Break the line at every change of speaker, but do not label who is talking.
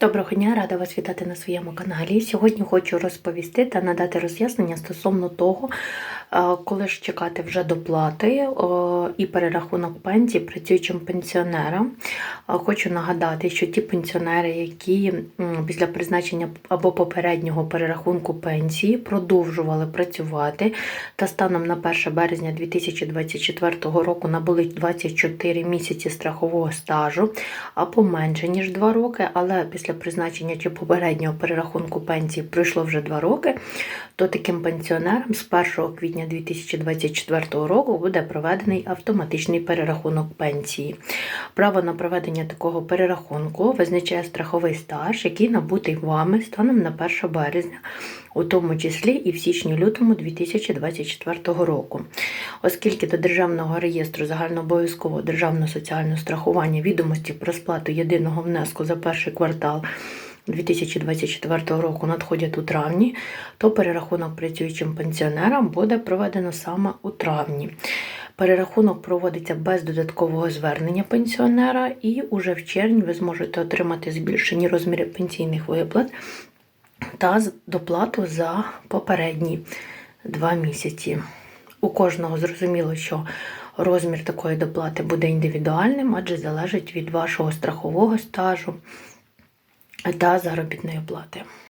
Доброго дня, рада вас вітати на своєму каналі. Сьогодні хочу розповісти та надати роз'яснення стосовно того, коли ж чекати вже доплати і перерахунок пенсії працюючим пенсіонерам. Хочу нагадати, що ті пенсіонери, які після призначення або попереднього перерахунку пенсії продовжували працювати та станом на 1 березня 2024 року набули 24 місяці страхового стажу або менше ніж 2 роки, але після призначення чи попереднього перерахунку пенсії пройшло вже 2 роки, то таким пенсіонерам з 1 квітня 2024 року буде проведений автоматичний перерахунок пенсії. Право на проведення такого перерахунку визначає страховий стаж, який набутий вами станом на 1 березня, у тому числі і в січні-лютому 2024 року. Оскільки до Державного реєстру загальнообов'язкового державного соціального страхування відомості про сплату єдиного внеску за перший квартал 2024 року надходять у травні, то перерахунок працюючим пенсіонерам буде проведено саме у травні. Перерахунок проводиться без додаткового звернення пенсіонера, і уже в червні ви зможете отримати збільшені розміри пенсійних виплат та доплату за попередні два місяці. У кожного зрозуміло, що розмір такої доплати буде індивідуальним, адже залежить від вашого страхового стажу та заробітної плати.